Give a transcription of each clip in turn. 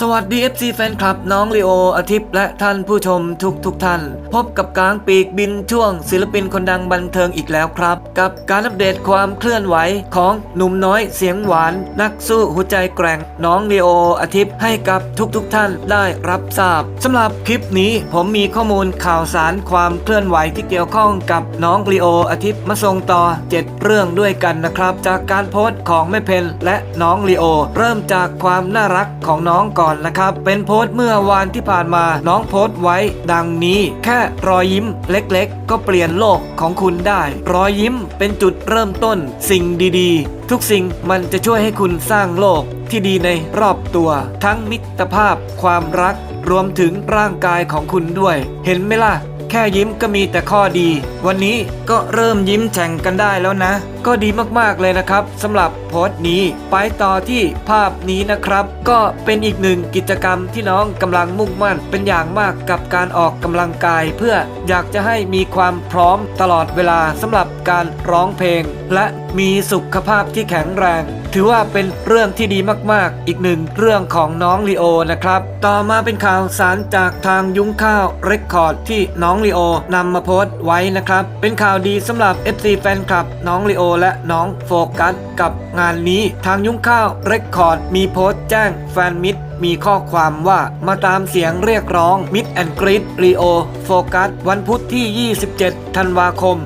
สวัสดี FC แฟนคลับน้องลีโออาทิตย์และท่านผู้ชมทุกทุกท่าน พบกับกลางปีกบินช่วงศิลปินคนดังบันเทิงอีกแล้วครับ กับการอัปเดตความเคลื่อนไหวของหนุ่มน้อยเสียงหวาน นักสู้หัวใจแกร่งน้องลีโออาทิตย์ให้กับทุกทุกท่านได้รับทราบสำหรับคลิปนี้ผมมีข้อมูลข่าวสารความเคลื่อนไหวที่เกี่ยวข้องกับน้องลีโออาทิตย์มาส่งต่อ 7 เรื่องด้วยกันนะครับ จากการโพสต์ของแม่เพนและน้องลีโอ เริ่มจากความน่ารักของน้องก่อนนะครับ เป็นโพสต์เมื่อวานที่ผ่านมาน้องโพสต์ไว้ ดังนี้ แค่รอยยิ้มเล็กๆ ก็เปลี่ยนโลกของคุณได้ รอยยิ้มเป็นจุดเริ่มต้นสิ่งดีๆ ทุกสิ่งมันจะช่วยให้คุณสร้างโลกที่ดีในรอบตัว ทั้งมิตรภาพ ความรัก รวมถึงร่างกายของคุณด้วย เห็นไหมล่ะ ค่ยิ้มก็มีแต่ข้อดี วันนี้ก็เริ่มยิ้มแฉ่งกันได้แล้วนะ ก็ดีมากๆเลยนะครับสำหรับโพสต์นี้ ไปต่อที่ภาพนี้นะครับ ก็เป็นอีกหนึ่งกิจกรรมที่น้องกำลังมุ่งมั่นเป็นอย่างมากกับการออกกำลังกาย เพื่ออยากจะให้มีความพร้อมตลอดเวลาสำหรับการร้องเพลง และมีสุขภาพที่แข็งแรง ถือว่าเป็นเรื่องที่ดีมากๆ อีกหนึ่งเรื่องของน้องลีโอนะครับ ต่อมาเป็นข่าวสารจากทางยุ้งข้าวเรคคอร์ดที่น้องลีโอนำมาโพสต์ไว้นะครับ เป็นข่าวดีสำหรับ FC แฟนคลับ น้องลีโอและน้องโฟกัสกับงานนี้ ทางยุ้งข้าวเรคคอร์ดมีโพสต์แจ้งแฟนมิตรมีข้อความว่ามาตามเสียงเรียกร้องมิดแอนกริดรีโอโฟกัสวันพุธที่ 27 ธันวาคม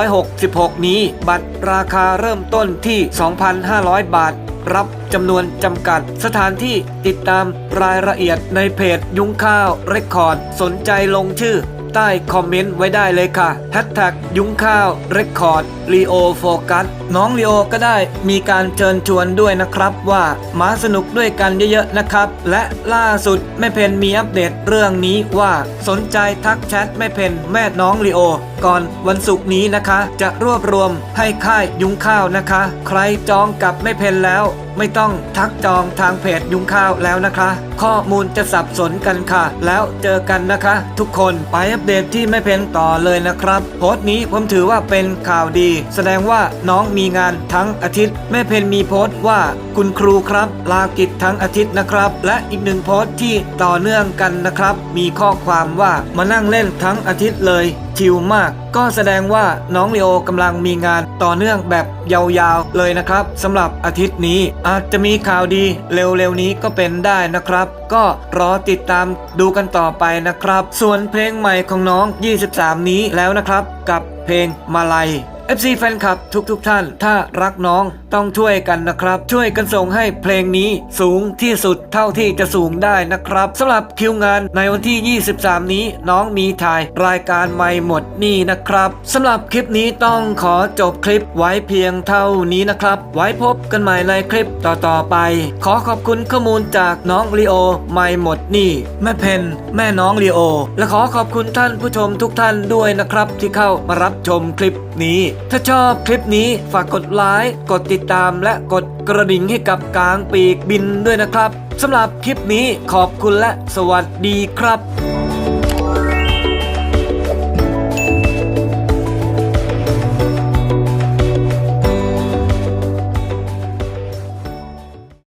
2566 นี้ บัตรราคาเริ่มต้นที่ 2,500 บาท รับจำนวนจำกัดสถานที่ติดตามรายละเอียดในเพจยุ้งข้าวเรคคอร์ด สนใจลงชื่อ ใต้คอมเมนต์ไว้ได้เลยค่ะแฮชแท็กยุ้งข้าวเรคคอร์ดลีโอโฟกัสน้องลีโอก็ได้มีการเชิญชวนด้วยนะครับว่ามาสนุกด้วยกันเยอะๆนะครับ และล่าสุดแม่เพนมีอัปเดตเรื่องนี้ว่าสนใจทักแชทแม่เพนแม่น้องลีโอ ก่อนวันศุกร์นี้นะคะ จะรวบรวมให้ค่ายยุงข้าวนะคะ ใครจองกับแม่เพนแล้ว ไม่ต้องทักจองทางเพจยุงข้าวแล้วนะคะ ข้อมูลจะสับสนกันค่ะ แล้วเจอกันนะคะ ทุกคนไปอัปเดตที่แม่เพนต่อเลยนะครับ โพสต์นี้ผมถือว่าเป็นข่าวดี แสดงว่าน้องมีงานทั้งอาทิตย์แม่เพนมีโพสต์ว่าคุณครูครับ ลากิจทั้งอาทิตย์นะครับ และอีกหนึ่งโพสต์ที่ต่อเนื่องกันนะครับ มีข้อความว่ามานั่งเล่นทั้งอาทิตย์เลย ชิลมาก ก็แสดงว่าน้องเลโอกำลังมีงานต่อเนื่องแบบยาวๆเลยนะครับสำหรับอาทิตย์นี้อาจจะมีข่าวดีเร็วๆนี้ก็เป็นได้นะครับ ก็รอติดตามดูกันต่อไปนะครับ ส่วนเพลงใหม่ของน้อง 23 นี้แล้วนะครับ กับเพลงมาลัย FC แฟนคลับทุกๆทท่าน ถ้ารักน้องต้องช่วยกันนะครับ ช่วยกันส่งให้เพลงนี้สูงที่สุดเท่าที่จะสูงได้นะครับสำหรับคิวงานในวันที่ 23 นี้น้องมีถ่ายรายการใหม่หมดนี่นะครับสำหรับคลิปนี้ต้องขอจบคลิปไว้เพียงเท่านี้นะครับ ไว้พบกันใหม่ในคลิปต่อๆไป ขอขอบคุณข้อมูลจากน้องลีโอไม่หมดนี่ แม่เพนแม่น้องลีโอ และขอขอบคุณท่านผู้ชมทุกท่านด้วยนะครับ ที่เข้ามารับชมคลิปนี้ถ้าชอบคลิปนี้ฝากกดไลค์กดติดตามและกดกระดิ่งให้กับกลางปีกบินด้วยนะครับสำหรับคลิปนี้ขอบคุณและสวัสดีครับ